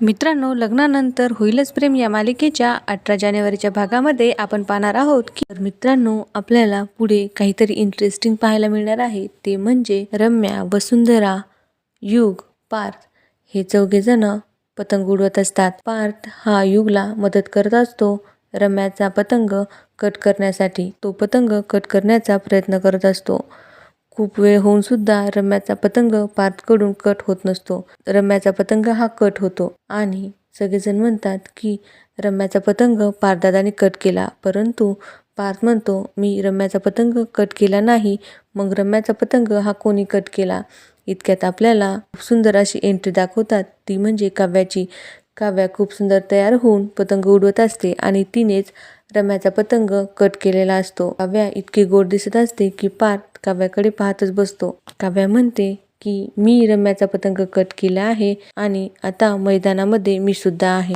मित्रांनो लग्नानंतर होईलच प्रेम या मालिकेच्या अठरा जानेवारीच्या भागामध्ये आपण पाहणार आहोत की तर मित्रांनो आपल्याला पुढे काहीतरी इंटरेस्टिंग पाहायला मिळणार आहे. ते म्हणजे रम्या वसुंधरा युग पार्थ हे चौघेजण पतंग उडवत असतात. पार्थ हा युगला मदत करत असतो. रम्याचा पतंग कट करण्यासाठी तो पतंग कट करण्याचा प्रयत्न करत असतो. खूप वेळ होऊन सुद्धा रम्याचा पतंग पार्थकडून कट होत नसतो. रम्याचा पतंग हा कट होतो आणि सगळेजण म्हणतात की रम्याचा पतंग पारदादाने कट केला. परंतु पार्थ म्हणतो मी रम्याचा पतंग कट केला नाही मग रम्याचा पतंग हा कोणी कट केला? इतक्यात आपल्याला खूप सुंदर अशी एंट्री दाखवतात. ती म्हणजे काव्याची. काव्या खूप सुंदर तयार होऊन पतंग उडवत असते आणि तिनेच रम्याचा पतंग कट केलेला असतो. काव्या इतकी गोड दिसत असते की पार्थ काव्याकडे पाहतच बसतो. काव्या म्हणते की मी रम्याचा पतंग कट केला आहे आणि आता मैदानामध्ये मी सुद्धा आहे.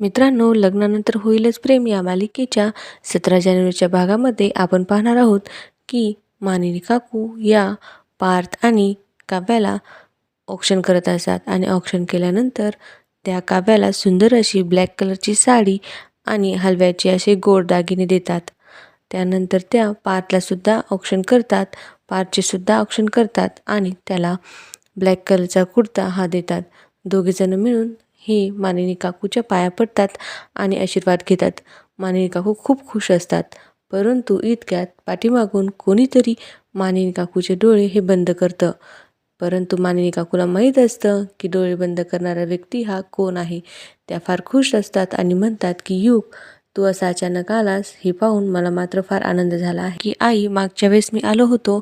मित्रांनो लग्नानंतर होईलच प्रेम या मालिकेच्या सतरा जानेवारीच्या भागामध्ये आपण पाहणार आहोत की मानिनी काकू या पार्थ आणि काव्याला ऑक्शन करत असतात. आणि ऑक्शन केल्यानंतर त्या काव्याला सुंदर अशी ब्लॅक कलरची साडी आणि हलव्याचे असे गोड दागिने देतात. त्यानंतर त्या पार्थला औक्षण करतात पार्थचे सुद्धा करतात आणि त्याला ब्लॅक कलरचा कुर्ता हा देतात. दोघेजणं मिळून हे मानिनी काकूच्या पाया पडतात आणि आशीर्वाद घेतात. मानिनी काकू खूप खुश असतात परंतु इतक्यात पाठीमागून कोणीतरी मानिनी काकूचे डोळे हे बंद करतं. परंतु मानिनी काकूला माहीत असतं की डोळे बंद करणारा व्यक्ती हा कोण आहे. त्या फार खुश असतात आणि म्हणतात की युग तू असा अचानक आलास हे पाहून मला मात्र फार आनंद झाला आहे की आई मागच्या वेळेस मी आलो होतो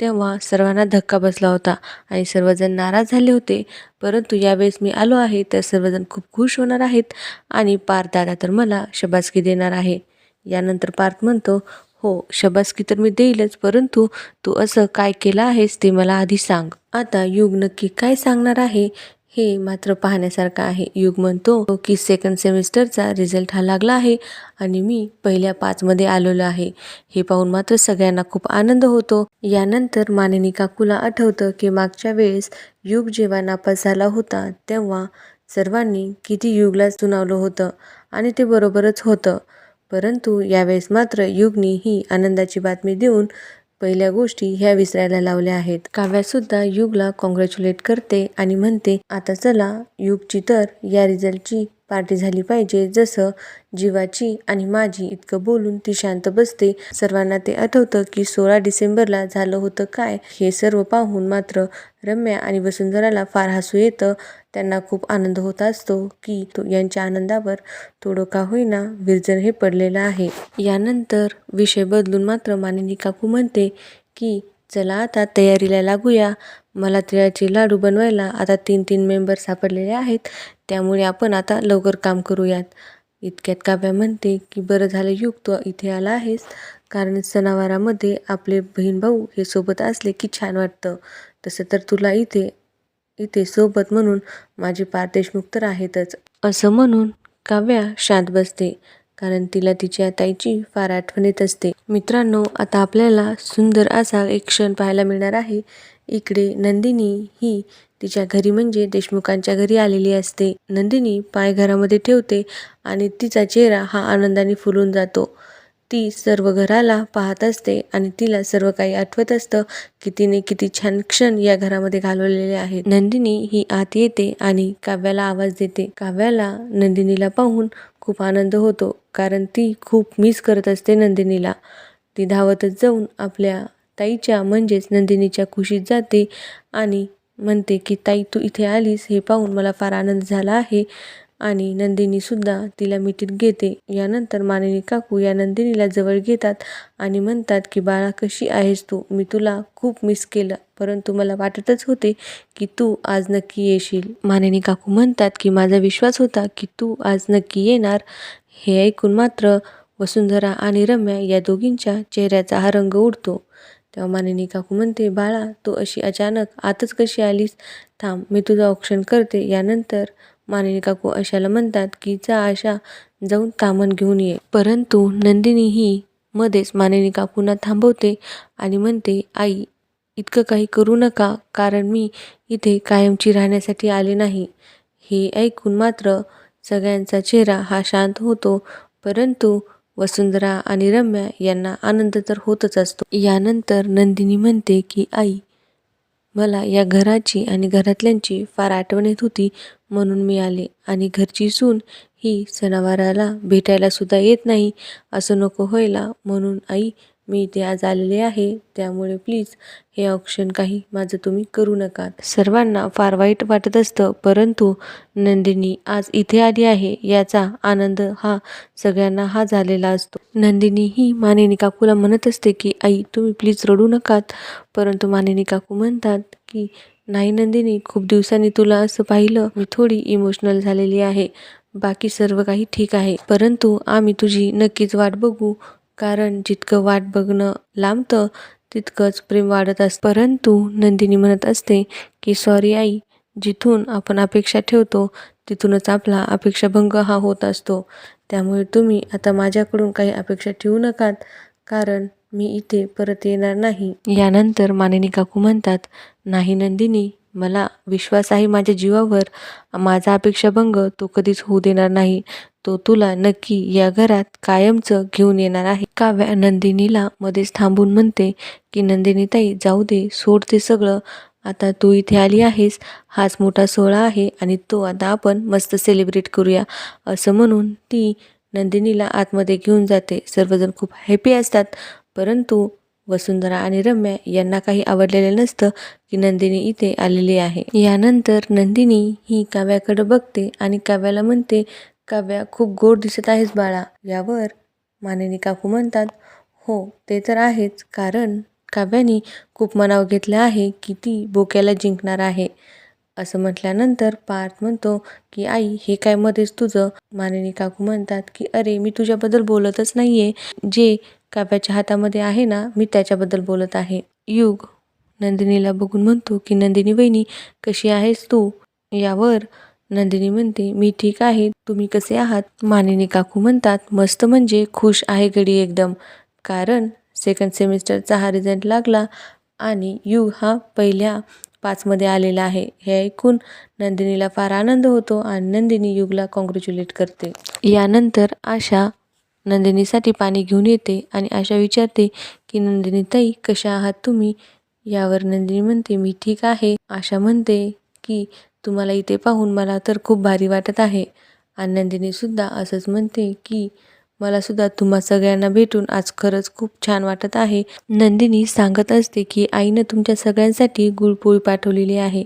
तेव्हा सर्वांना धक्का बसला होता आणि सर्वजण नाराज झाले होते. परंतु यावेळेस मी आलो आहे तर सर्वजण खूप खुश होणार आहेत आणि पार्थ दादा तर मला शबासकी देणार आहे. यानंतर पार्थ म्हणतो हो शबासकी तर मी देईलच परंतु तू असं काय केलं आहेस ते मला आधी सांग. आता युग नक्की काय सांगणार आहे हे मात्र पाहण्यासारखं आहे. युग म्हणतो की सेकंड सेमिस्टरचा रिझल्ट हा लागला आहे आणि मी पहिल्या पाचमध्ये आलेलो आहे. हे पाहून मात्र सगळ्यांना खूप आनंद होतो. यानंतर मानिनी काकूला आठवतं की मागच्या वेळेस युग जेव्हा नापास झाला होता तेव्हा सर्वांनी किती युगला सुनावलं होतं आणि ते बरोबरच होतं. परंतु यावेळेस मात्र युगनी ही आनंदाची बातमी देऊन पहिल्या गोष्टी ह्या विसरायला लावल्या आहेत. काव्यासुद्धा युगला कॉंग्रॅच्युलेट करते आणि म्हणते आता चला युगची तर या रिझल्टची पार्टी झाली पाहिजे. जसं जीवाची आणि माझी इतकं बोलून ती शांत बसते. सर्वांना ते आठवतं की सोळा डिसेंबरला झालं होतं काय? हे सर्व पाहून मात्र रम्या आणि वसुंधराला फार हसू येतं. त्यांना खूप आनंद होत असतो की तो यांच्या आनंदावर थोडं का होईना विरजन हे पडलेलं आहे. यानंतर विषय बदलून मात्र मानिनी काकू म्हणते की चला आता तयारीला लागूया. मला तिळाचे लाडू बनवायला आता तीन तीन मेंबर सापडलेले आहेत. त्यामुळे आपण आता लवकर काम करूयात. इतक्यात काव्या म्हणते की बरं झालं युग तू इथे आला आहेस. कारण सणावारामध्ये आपले बहीण भाऊ हे सोबत असले की छान वाटतं. तसं तर तुला इथे इथे सोबत म्हणून माझे पारदेशमुख तर आहेतच. असं म्हणून काव्या शांत बसते. कारण तिला तिच्या ताईची फार आठवण येत असते. मित्रांनो आता आपल्याला सुंदर असा एक क्षण पाहायला मिळणार आहे. इकडे नंदिनी ही तिच्या घरी म्हणजे देशमुखांच्या घरी आलेली असते. नंदिनी पाय घरामध्ये ठेवते आणि तिचा चेहरा हा आनंदाने फुलून जातो. ती सर्व घराला पाहत असते आणि तिला सर्व काही आठवत असतं की तिने किती छान क्षण या घरामध्ये घालवलेले आहेत. नंदिनी ही आत येते आणि काव्याला आवाज देते. काव्याला नंदिनीला पाहून खूप आनंद होतो कारण ती खूप मिस करत असते नंदिनीला. ती धावतच जाऊन आपल्या ताईच्या म्हणजेच नंदिनीच्या खुशीत जाते आणि म्हणते की ताई तू इथे आलीस हे पाहून मला फार आनंद झाला आहे. आणि नंदिनीसुद्धा तिला मिठीत घेते. यानंतर मानिनी काकू या नंदिनीला जवळ घेतात आणि म्हणतात की बाळा कशी आहेस तू? मी तुला खूप मिस केलं. परंतु मला वाटतच होते की तू आज नक्की येशील. मानिनी काकू म्हणतात की माझा विश्वास होता की तू आज नक्की येणार. हे ऐकून मात्र वसुंधरा आणि रम्या या दोघींच्या चेहऱ्याचा हा रंग उडतो. तेव्हा मानिनी काकू म्हणते बाळा तू अशी अचानक आतच कशी आलीस? थांब मी तुझं औक्षण करते. यानंतर मानिनी काकू अशाला म्हणतात की जा आशा जाऊन तामण घेऊन ये. परंतु नंदिनी ही मध्येच मानिनी काकूंना थांबवते आणि म्हणते आई इतकं काही करू नका कारण मी इथे कायमची राहण्यासाठी आले नाही. हे ऐकून मात्र सगळ्यांचा चेहरा हा शांत होतो परंतु वसुंधरा आणि रम्या यांना आनंद तर होतच असतो. यानंतर नंदिनी म्हणते की आई मला या घराची आणि घरातल्यांची फार आठवण येत होती म्हणून मी आले. आणि घरची सून ही सणावाराला भेटायला सुद्धा येत नाही असं नको व्हायला म्हणून आई मी इथे आज आलेले आहे. त्यामुळे प्लीज हे ऑप्शन काही माझं तुम्ही करू नका. सर्वांना फार वाईट वाटत असतं परंतु नंदिनी आज इथे आली आहे. याचा आनंद हा सगळ्यांना हा झालेला असतो. नंदिनी ही मानिनी काकूला म्हणत असते की आई तुम्ही प्लीज रडू नकात. परंतु मानिनी काकू म्हणतात की नाही नंदिनी खूप दिवसांनी तुला असं पाहिलं. मी थोडी इमोशनल झालेली आहे. बाकी सर्व काही ठीक आहे. परंतु आम्ही तुझी नक्कीच वाट बघू. कारण जितकं वाट बघणं लांबतं तितकंच प्रेम वाढत असतं. परंतु नंदिनी म्हणत असते की सॉरी आई जिथून आपण अपेक्षा ठेवतो तिथूनच आपला अपेक्षाभंग हा होत असतो. त्यामुळे तुम्ही आता माझ्याकडून काही अपेक्षा ठेवू नकात कारण मी इथे परत येणार नाही. यानंतर मानिनी काकू म्हणतात नाही नंदिनी मला विश्वास आहे माझ्या जीवावर. माझा अपेक्षाभंग तो कधीच होऊ देणार नाही. तो तुला नक्की या घरात कायमचं घेऊन येणार आहे. काव्या नंदिनीला मध्येच थांबून म्हणते की नंदिनी ताई जाऊ दे सोड ते सगळं. आता तू इथे आली आहेस. हाच मोठा सोहळा आहे आणि तो आता आपण मस्त सेलिब्रेट करूया. असं म्हणून ती नंदिनीला आतमध्ये घेऊन जाते. सर्वजण खूप हॅपी असतात. परंतु वसुंधरा आणि रम्या यांना काही आवडलेलं नसतं की नंदिनी इथे आलेली आहे. यानंतर नंदिनी ही काव्याकडे बघते आणि काव्याला म्हणते काव्या खूप गोड दिसत आहेस बाळा. यावर मानिनी काकू म्हणतात हो ते तर आहेच. कारण काव्यानी खूप मनाव घेतलं आहे की ती बोक्याला जिंकणार आहे. असं म्हटल्यानंतर पार्थ म्हणतो की आई हे काय मध्येच तुझं? मानिनी काकू म्हणतात की अरे मी तुझ्याबद्दल बोलतच नाहीये. जे काव्याच्या हातामध्ये आहे ना मी त्याच्याबद्दल बोलत आहे. युग नंदिनीला बघून म्हणतो की नंदिनी वहिनी कशी आहेस तू? यावर नंदिनी म्हणते मी ठीक आहे. तुम्ही कसे आहात? मानिनी काकू म्हणतात मस्त म्हणजे खुश आहे घडी एकदम. कारण सेकंड सेमिस्टरचा हा रिझल्ट लागला आणि युग हा पहिल्या पाचमध्ये आलेला आहे. हे ऐकून नंदिनीला फार आनंद होतो आणि नंदिनी युगला कॉंग्रॅच्युलेट करते. यानंतर आशा नंदिनीसाठी पाणी घेऊन येते आणि आशा विचारते की नंदिनी ताई कशा आहात तुम्ही? यावर नंदिनी म्हणते मी ठीक आहे. आशा म्हणते की तुम्हाला इथे पाहून मला तर खूप भारी वाटत आहे. आनंदीनीसुद्धा असंच म्हणते की मला सुद्धा तुम्हा सगळ्यांना भेटून आज खरंच खूप छान वाटत आहे. नंदिनी सांगत असते की आईनं तुमच्या सगळ्यांसाठी गुळपोळी पाठवलेली आहे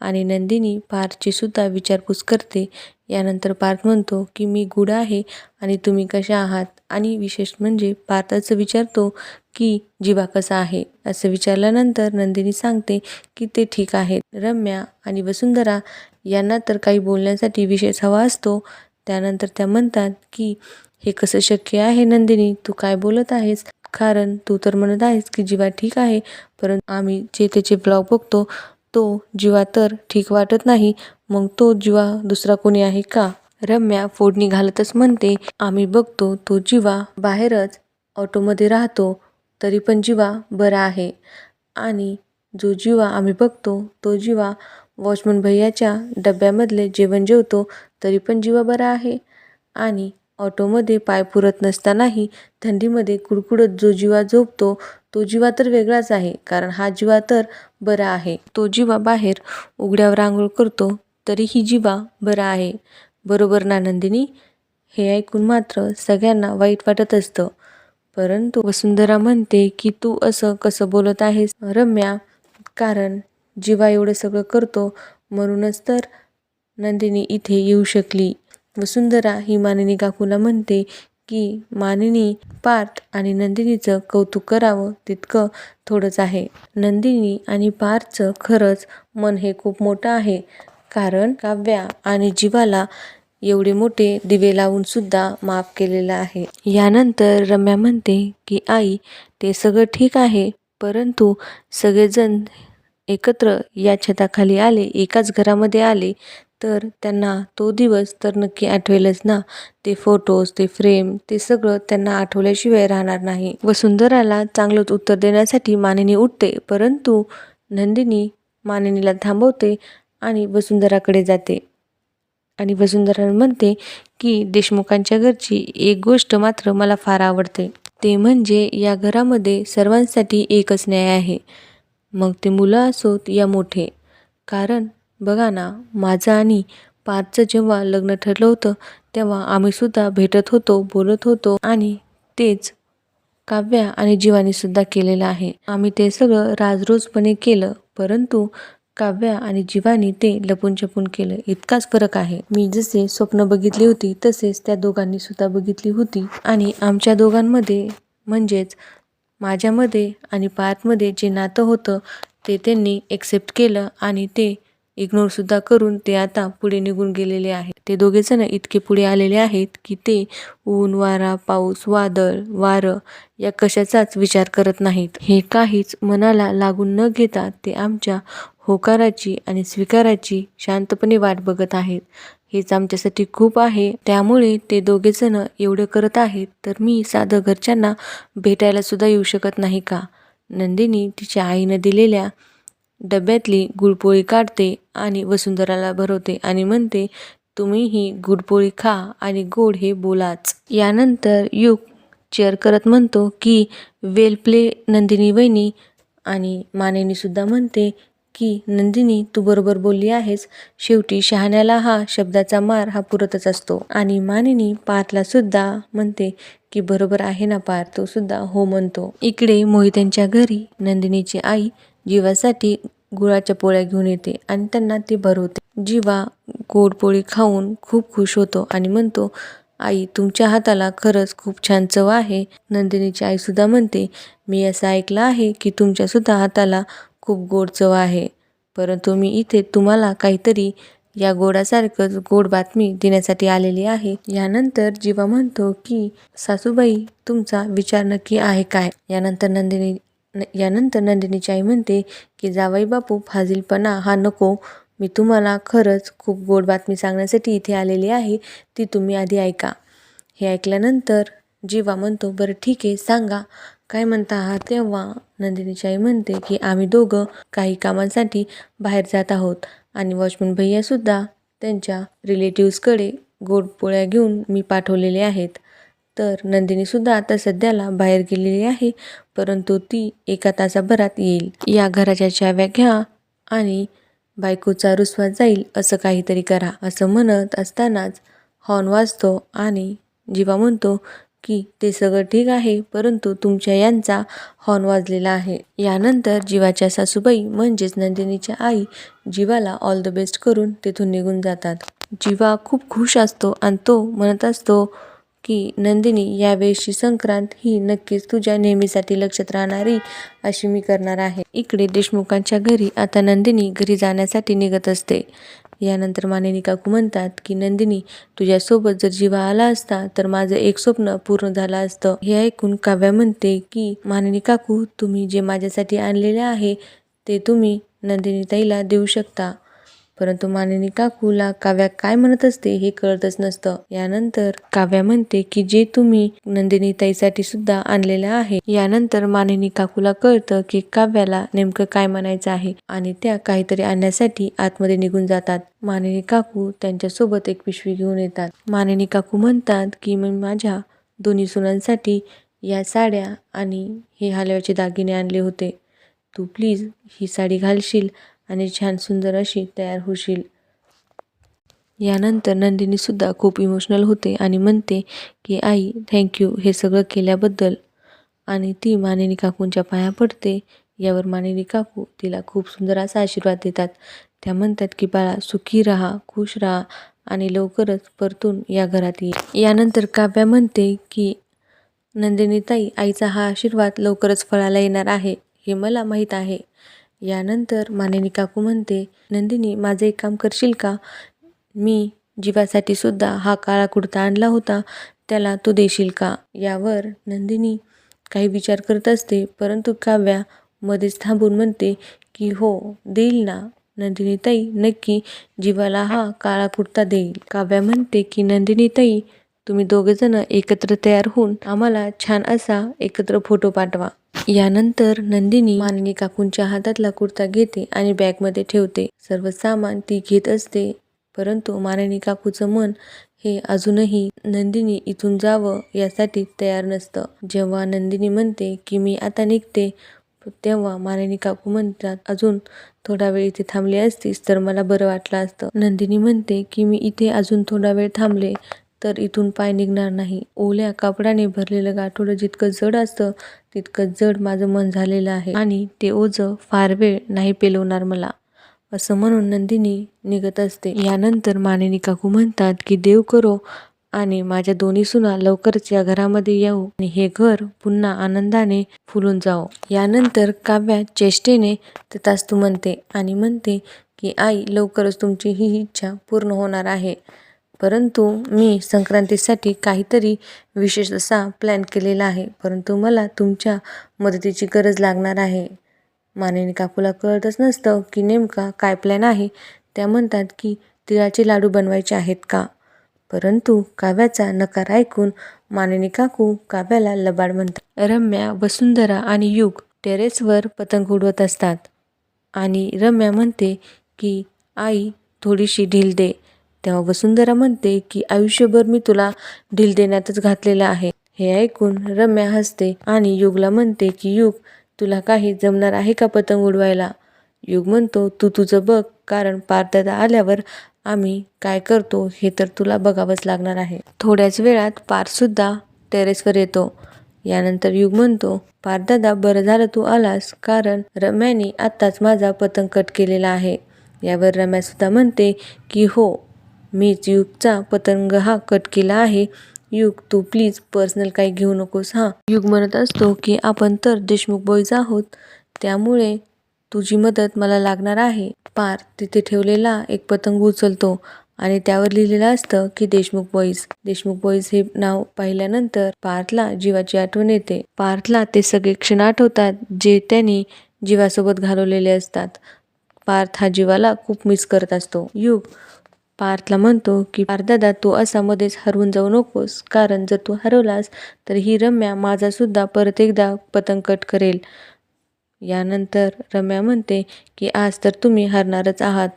आणि नंदिनी पार्थची सुद्धा विचारपूस करते. यानंतर पार्थ म्हणतो की मी गुड आहे आणि तुम्ही कशा आहात? आणि विशेष म्हणजे पार्थाचं विचारतो की जीवा कसा आहे? असं विचारल्यानंतर नंदिनी सांगते की ते ठीक आहेत. रम्या आणि वसुंधरा यांना तर काही बोलण्यासाठी विशेष हवा असतो. त्यानंतर त्या म्हणतात की हे कसं शक्य आहे नंदिनी? तू काय बोलत आहेस? कारण तू तर म्हणत आहेस की जीवा ठीक आहे परंतु आम्ही जे त्याचे ब्लॉग बघतो तो जीवा तर ठीक वाटत नाही. मग तो जीवा दुसरा कोणी आहे का? रम्या फोडणी घालतच म्हणते आम्ही बघतो तो जीवा बाहेरच ऑटोमध्ये राहतो तरी पण जीवा बरा आहे. आणि जो जीवा आम्ही बघतो तो जीवा वॉचमन भैयाच्या डब्यामधले जेवण जेवतो तरी पण जीवा बरा आहे. आणि ऑटोमध्ये पाय पुरत नसतानाही थंडीमध्ये कुडकुडत जो जीवा झोपतो तो जीवा तर वेगळाच आहे कारण हा जीवा तर बरा आहे. तो जीवा बाहेर उघड्यावर आंघोळ करतो तरीही जीवा बरा आहे. बरोबर ना नंदिनी? हे ऐकून मात्र सगळ्यांना वाईट वाटत असतं. परंतु वसुंधरा म्हणते की तू असं कसं बोलत आहेस रम्या? कारण जीवा एवढं सगळं करतो म्हणूनच तर नंदिनी इथे येऊ शकली. वसुंधरा ही मानिनी काकूला म्हणते की मानिनी पार्थ आणि नंदिनीचं कौतुक करावं तितकं थोडंच आहे. नंदिनी आणि पार्थचं खरंच मन हे खूप मोठं आहे. कारण काव्या आणि जीवाला एवढे मोठे दिवे लावून सुद्धा माफ केलेलं आहे. यानंतर रम्या म्हणते की आई ते सगळं ठीक आहे परंतु सगळेजण एकत्र या छताखाली आले एकाच घरामध्ये आले. तर त्यांना तो दिवस तर नक्की आठवेलच ना. ते फोटोज ते फ्रेम ते सगळं त्यांना आठवल्याशिवाय राहणार नाही. वसुंधराला चांगलंच उत्तर देण्यासाठी मानिनी उठते परंतु नंदिनी मानिनीला थांबवते आणि वसुंधराकडे जाते. आणि वसुंधरा म्हणते की देशमुखांच्या घरची एक गोष्ट मात्र मला फार आवडते. ते म्हणजे या घरामध्ये सर्वांसाठी एकच न्याय आहे. मग ते मुलं असोत या मोठे. कारण बघा ना माझं आणि पार्थचं जेव्हा लग्न ठरलं होतं तेव्हा आम्हीसुद्धा भेटत होतो बोलत होतो आणि तेच काव्या आणि जीवानीसुद्धा केलेलं आहे. आम्ही ते सगळं राजरोजपणे केलं परंतु काव्या आणि जीवानी ते लपून छपून केलं. इतकाच फरक आहे. मी जसे स्वप्न बघितली होती तसेच त्या दोघांनी सुद्धा बघितली होती. आणि आमच्या दोघांमध्ये म्हणजेच माझ्यामध्ये आणि पार्थमध्ये जे नातं होतं ते त्यांनी एक्सेप्ट केलं आणि ते इग्नोरसुद्धा करून ते आता पुढे निघून गेलेले आहेत. ते दोघेजण इतके पुढे आलेले आहेत की ते ऊन वारा पाऊस वादळ वारं या कशाचाच विचार करत नाहीत. हे काहीच मनाला लागून न घेता ते आमच्या होकाराची आणि स्वीकाराची शांतपणे वाट बघत आहेत. हेच आमच्यासाठी खूप आहे. त्यामुळे ते दोघेजण एवढं करत आहेत तर मी साधं घरच्यांना भेटायला सुद्धा येऊ शकत नाही का? नंदिनी तिच्या आईनं दिलेल्या डब्यातली गुळपोळी काढते आणि वसुंधराला भरवते आणि म्हणते तुम्ही ही गुडपोळी खा आणि गोड हे बोलाच. यानंतर युग चेअर करत म्हणतो की वेल प्ले नंदिनी वहिनी. आणि मानेनी सुद्धा म्हणते की नंदिनी तू बरोबर बोलली आहेस. शेवटी शहाण्याला हा शब्दाचा मार हा पुरतच असतो. आणि मानिनी पार्थला सुद्धा म्हणते की बरोबर आहे ना पार्थ. तो सुद्धा हो म्हणतो. इकडे मोहित्यांच्या घरी नंदिनीची आई जीवासाठी गुळाच्या पोळ्या घेऊन येते आणि त्यांना ती भरवते. जीवा गोड पोळी खाऊन खूप खुश होतो आणि म्हणतो आई तुमच्या हाताला खरंच खूप छान चव आहे. नंदिनीची आई सुद्धा म्हणते मी असं ऐकलं आहे की तुमच्या सुद्धा हाताला खूप गोड चव आहे. परंतु मी इथे तुम्हाला काहीतरी या गोडासारखंच गोड बातमी देण्यासाठी आलेली आहे. यानंतर जीवा म्हणतो की सासूबाई तुमचा विचार नक्की आहे काय? यानंतर नंदिनी यानंतर नंदिनीची आई म्हणते की जावई बापू फाजीलपणा हा नको. मी तुम्हाला खरंच खूप गोड बातमी सांगण्यासाठी इथे आलेली आहे. ती तुम्ही आधी ऐका. हे ऐकल्यानंतर जीवा म्हणतो बरं ठीक आहे सांगा. काय म्हणता आहात तेव्हा नंदिनीची आई म्हणते की आम्ही दोघं काही कामांसाठी बाहेर जात आहोत आणि वॉचमन भैयासुद्धा त्यांच्या रिलेटिव्सकडे गोड पोळ्या घेऊन मी पाठवलेले आहेत. तर नंदिनीसुद्धा आता सध्याला बाहेर गेलेली आहे परंतु ती एका तासाभरात येईल. या घराच्या चाव्या घ्या आणि बायकोचा रुसवा जाईल असं काहीतरी करा असं म्हणत असतानाच हॉर्न वाजतो आणि जीवा म्हणतो की ते सगळं ठीक आहे परंतु तुमच्या यांचा हॉर्न वाजलेला आहे. यानंतर जीवाच्या सासूबाई म्हणजेच नंदिनीच्या आई जीवाला ऑल द बेस्ट करून तिथून निघून जातात. जीवा खूप खुश असतो आणि तो म्हणत असतो की नंदिनी यावेळेसची संक्रांत ही नक्कीच तुझ्या नेहमीसाठी लक्षात राहणारी अशी मी करणार आहे. इकडे देशमुखांच्या घरी आता नंदिनी घरी जाण्यासाठी निघत असते. यानंतर मानिनी काकू म्हणतात की नंदिनी तुझ्यासोबत जर जीवा आला असता तर माझं एक स्वप्न पूर्ण झालं असतं. हे ऐकून काव्या म्हणते की मानिनी काकू तुम्ही जे माझ्यासाठी आणलेले आहे ते तुम्ही नंदिनी ताईला देऊ शकता. परंतु मानिनी काकूला काव्या काय म्हणत असते हे कळतच नसतं. यानंतर काव्या म्हणते की जे तुम्ही नंदिनी ताईसाठी सुद्धा आणलेलं आहे यानंतर मानिनी काकूला कळतं की काव्याला नेमकं काय म्हणायचं आहे आणि त्या काहीतरी आणण्यासाठी आतमध्ये निघून जातात. मानिनी काकू त्यांच्यासोबत एक पिशवी घेऊन येतात. मानिनी काकू म्हणतात की मी माझ्या दोन्ही सुनांसाठी या साड्या आणि हे हलव्याचे दागिने आणले होते. तू प्लीज ही साडी घालशील आणि छान सुंदर अशी तयार होशील. यानंतर नंदिनीसुद्धा खूप इमोशनल होते आणि म्हणते की आई थँक्यू हे सगळं केल्याबद्दल. आणि ती मानिनी काकूंच्या पाया पडते. यावर मानिनी काकू तिला खूप सुंदर असा आशीर्वाद देतात. त्या म्हणतात की बाळा सुखी राहा खुश राहा आणि लवकरच परतून या घरात ये. यानंतर काव्या म्हणते की नंदिनीताई आईचा हा आशीर्वाद लवकरच फळाला येणार आहे. हे मला माहीत आहे. यानंतर मानिनी काकू म्हणते नंदिनी माझं एक काम करशील का? मी जीवासाठी सुद्धा हा काळा कुर्ता आणला होता त्याला तू देशील का? यावर नंदिनी काही विचार करत असते परंतु काव्या मध्येच थांबून म्हणते की हो देईल ना? नंदिनी ताई नक्की जीवाला हा काळा कुर्ता देईल. काव्या म्हणते की नंदिनी ताई तुम्ही दोघेजण एकत्र तयार होऊन आम्हाला छान असा एकत्र फोटो पाठवा. यानंतर नंदिनी माननी काकूंच्या हातातला कुर्ता घेते आणि बॅगमध्ये ठेवते. सर्व सामान ती घेत असते. परंतु माननी काकूचं मन हे अजूनही नंदिनी इथून जावं यासाठी तयार नसतं. जेव्हा नंदिनी म्हणते की मी आता निघते तेव्हा माननी काकू म्हणतात अजून थोडा वेळ इथे थांबली असतीस तर मला बरं वाटलं असतं. नंदिनी म्हणते की मी इथे अजून थोडा वेळ थांबले तर इथून पाय निघणार नाही. ओल्या कापडाने भरलेलं गाठोडं जितकं जड असतं तितकं जड माझं मन झालेलं आहे. आणि ते ओझं फार वेळ नाही पेलवणार मला असं म्हणून नंदिनी निघत असते. यानंतर मानिनी काकू म्हणतात की देव करो आणि माझ्या दोन्ही सुना लवकरच या घरामध्ये येऊ आणि हे घर पुन्हा आनंदाने फुलून जावो. यानंतर काव्या चेष्टेने तथास्तू म्हणते आणि म्हणते की आई लवकरच तुमची ही इच्छा पूर्ण होणार आहे. परंतु मी संक्रांतीसाठी काहीतरी विशेष असा प्लॅन केलेला आहे. परंतु मला तुमच्या मदतीची गरज लागणार आहे. मानेने काकूला कळतच नसतं की नेमका काय प्लॅन आहे. त्या म्हणतात की तिळाचे लाडू बनवायचे आहेत का? परंतु काव्याचा नकार ऐकून माननी काकू काव्याला लबाड म्हणतात. रम्या वसुंधरा आणि युग टेरेसवर पतंग उडवत असतात. आणि रम्या म्हणते की आई थोडीशी ढील दे. तेव्हा वसुंधरा म्हणते की आयुष्यभर मी तुला ढील देण्यातच घातलेलं आहे. हे ऐकून रम्या हसते आणि युगला म्हणते की युग तुला काही जमणार आहे का पतंग उडवायला? युग म्हणतो तू तुझं बघ कारण पारदादा आल्यावर आम्ही काय करतो हे तर तुला बघावंच लागणार आहे. थोड्याच वेळात पारसुद्धा टेरेसवर येतो. यानंतर युग म्हणतो पारदादा बरं झालं तू आलास कारण रम्याने आत्ताच माझा पतंग कट केलेला आहे. यावर रम्यासुद्धा म्हणते की हो मीच युगचा पतंग हा कट केला आहे. युग तू प्लीज पर्सनल काही घेऊ नकोस हां. युग म्हणत असतो की आपण तर देशमुख बॉईज आहोत. त्यामुळे तुझी मदत मला लागणार आहे. पार तिथे ठेवलेला एक पतंग उचलतो आणि त्यावर लिहिलेलं असतं की देशमुख बॉईज देशमुख बॉईज हे नाव पाहिल्यानंतर पार्थला जीवाची आठवण येते. पार्थला ते सगळे क्षण आठवतात जे त्यांनी जीवासोबत घालवलेले असतात. पार्थ हा जीवाला खूप मिस करत असतो. युग पार्थला म्हणतो की पार्थदादा तू असा मध्येच हरवून जाऊ नकोस कारण जर तू हरवलास तर ही रम्या माझासुद्धा परत एकदा पतंग कट करेल. यानंतर रम्या म्हणते की आज तर तुम्ही हरणारच आहात.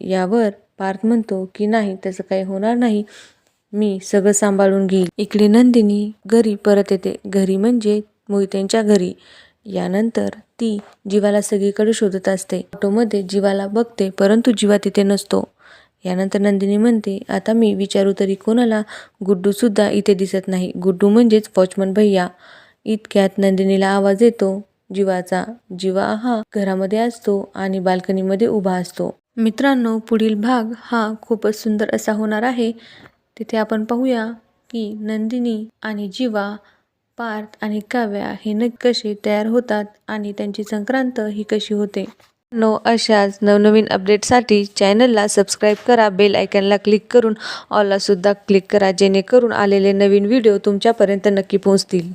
यावर पार्थ म्हणतो की नाही तसं काही होणार नाही. मी सगळं सांभाळून घेईल. इकडे नंदिनी घरी परत येते. घरी म्हणजे मोहित्यांच्या घरी. यानंतर ती जीवाला सगळीकडे शोधत असते. ऑटोमध्ये जीवाला बघते परंतु जीवा तिथे नसतो. यानंतर नंदिनी म्हणते आता मी विचारू तरी कोणाला? गुड्डूसुद्धा इथे दिसत नाही. गुड्डू म्हणजेच वॉचमन भैया. इतक्यात नंदिनीला आवाज येतो. जीवाचा जीवा हा घरामध्ये असतो आणि बाल्कनीमध्ये उभा असतो. मित्रांनो पुढील भाग हा खूपच सुंदर असा होणार आहे. तिथे आपण पाहूया की नंदिनी आणि जीवा पार्थ आणि काव्या हे न कसे तयार होतात आणि त्यांची संक्रांत ही कशी होते. नो अशाच नवनवीन अपडेटसाठी चॅनलला सबस्क्राईब करा. बेल आयकनला क्लिक करून ऑलला सुद्धा क्लिक करा जेणेकरून आलेले नवीन व्हिडिओ तुमच्यापर्यंत नक्की पोहोचतील.